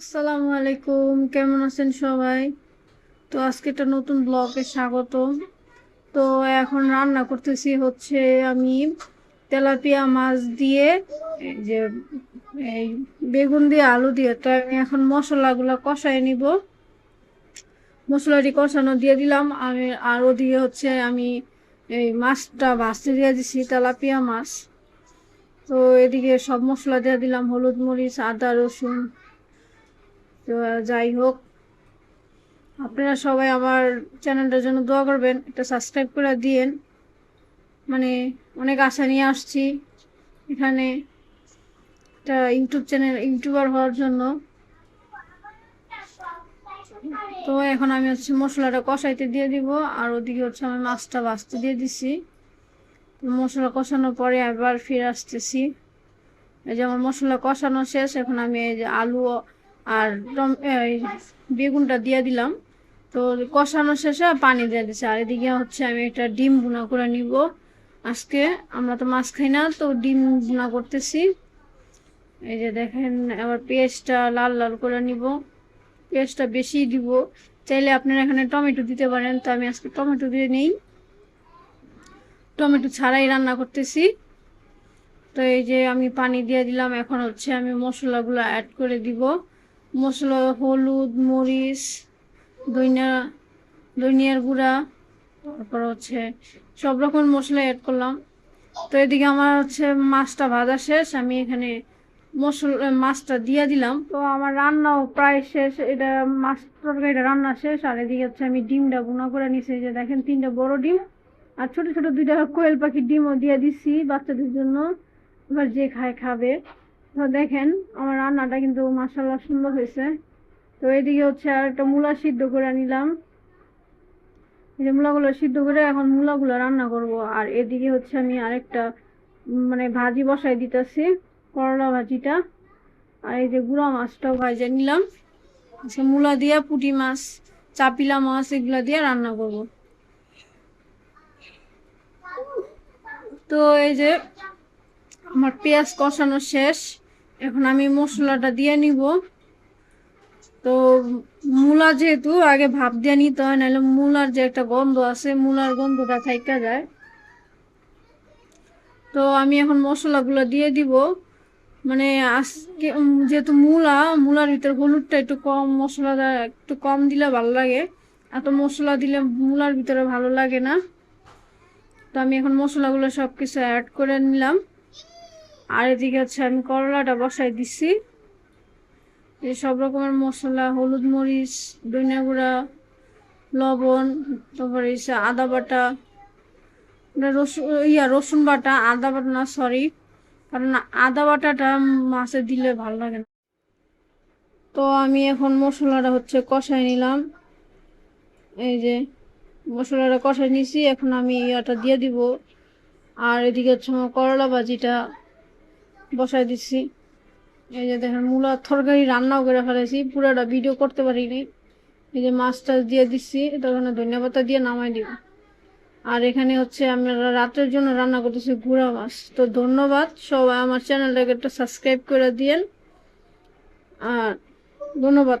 আসসালামু আলাইকুম কেমন আছেন সবাই? তো আজকে একটা নতুন ব্লগে স্বাগত। তো এখন রান্না করতেছি হচ্ছে আমি তেলাপিয়া মাছ দিয়ে যে, এই বেগুন দিয়ে আলু দিয়ে। তো আমি এখন মশলাগুলো কষাই নিব। মশলাটি কষানো দিয়ে দিলাম। আমি আর ওদিকে হচ্ছে আমি এই মাছটা ভাজতে দিয়ে দিছি, তেলাপিয়া মাছ। তো এদিকে সব মশলা দিয়ে দিলাম, হলুদ মরিচ, আদা, রসুন। তো, যাই হোক, আপনারা সবাই আমার চ্যানেলটার জন্য দোয়া করবেন, একটা সাবস্ক্রাইব করে দিয়েন। মানে অনেক আশা নিয়ে আসছি এখানে একটা ইউটিউব চ্যানেল, ইউটিউবার হওয়ার জন্য। তো, এখন আমি হচ্ছে মশলাটা কষাইতে দিয়ে দিব, আর ওদিকে হচ্ছে আমি মাছটা ভাজতে দিয়ে দিছি। মশলা কষানোর পরে আবার ফিরে আসতেছি। এই যে আমার মশলা কষানো শেষ, এখন আমি এই যে আলু আর বেগুনটা দিয়ে দিলাম। তো কষানো শেষে পানি দিয়ে দিচ্ছে আর এদিকে হচ্ছে আমি একটা ডিম ভুনা করে নিব। আজকে আমরা তো মাছ খাই না, তো ডিম ভুনা করতেছি। এই যে দেখেন, আবার পেঁয়াজটা লাল লাল করে নিব। পেঁয়াজটা বেশি দিব। চাইলে আপনারা এখানে টমেটো দিতে পারেন, তো আমি আজকে টমেটো দিয়ে নেই। টমেটো ছাড়াই রান্না করতেছি। তো এই যে আমি পানি দিয়ে দিলাম। এখন হচ্ছে আমি মশলাগুলো অ্যাড করে দিব। মশলা, হলুদ, মরিচ দইনা দইনিয়ার গুঁড়া, তারপর হচ্ছে সব রকম মশলা অ্যাড করলাম। তো এদিকে আমার হচ্ছে মাছটা ভাজা শেষ, আমি এখানে মশলা মাছটা দিয়ে দিলাম। তো আমার রান্নাও প্রায় শেষ, এটা মাছ তরকারিটা রান্না শেষ, আর এদিকে হচ্ছে আমি ডিমটা বোনা করে নিছি। যে দেখেন, তিনটা বড় ডিম, আর ছোট ছোট দুইটা কোয়েল পাখির ডিমও দিয়ে দিচ্ছি বাচ্চাদের জন্য। এবার যে খায়, খাবে। তো দেখেন, আমার রান্নাটা কিন্তু মাসাল্লাহ সুন্দর হয়েছে। তো এদিকে হচ্ছে আর একটা মূলা সিদ্ধ করে নিলাম। এই যে মূলাগুলো সিদ্ধ করে এখন মূলাগুলো রান্না করব। আর এদিকে হচ্ছে আমি আরেকটা মানে ভাজি বসাই দিতেছি, করলা ভাজিটা। আর এই যে গুঁড়া মাছটাও ভাজে নিলাম। মূলা দিয়ে পুঁটি মাছ, চাপিলা মাছ এগুলা দিয়ে রান্না করব। তো এই যে আমার পেঁয়াজ কষানো শেষ। এখন আমি মশলাটা দিয়ে নিব। তো মূলা যেহেতু, আগে ভাপ দিয়ে নিতে হয়, নাহলে মূলার যে একটা গন্ধ আছে, মূলার গন্ধটা থাইকা যায়। তো আমি এখন মশলাগুলো দিয়ে দিব। মানে আজকে যেহেতু মূলা, মূলার ভিতর হলুদটা একটু কম মশলা দেয়- একটু কম দিলে ভালো লাগে। এত মশলা দিলে মূলার ভিতরে ভালো লাগে না। তো আমি এখন মশলাগুলো সব কিছু অ্যাড করে নিলাম। আর এদিকে হচ্ছে আমি করলাটা বসাই দিছি। এই সব রকমের মশলা, হলুদ মরিচ, ধনিয়া গুঁড়া, লবণ, তারপরে আদা বাটা রসুন, ইয়া, রসুন বাটা, আদা বাটা না সরি কারণ আদা বাটাটা মাছে দিলে ভালো লাগে না। তো আমি এখন মশলাটা হচ্ছে কষাই নিলাম। এই যে মশলাটা কষাই নিছি, এখন আমি ইয়াটা দিয়ে দিব। আর এদিকে হচ্ছে আমার করলা ভাজিটা বসাই দিচ্ছি এই যে দেখেন, মূলা তরকারি রান্নাও করে ফেলেছি পুরোটা ভিডিও করতে পারিনি এই যে মাছ টাছ দিয়ে দিচ্ছি তখন ধনিয়া পাতা দিয়ে নামাই দিব। আর এখানে হচ্ছে আমরা রাতের জন্য রান্না করতেছি গুঁড়া মাছ। তো ধন্যবাদ সবাই আমার চ্যানেলটাকে একটা সাবস্ক্রাইব করে দিয়েন। আর ধন্যবাদ।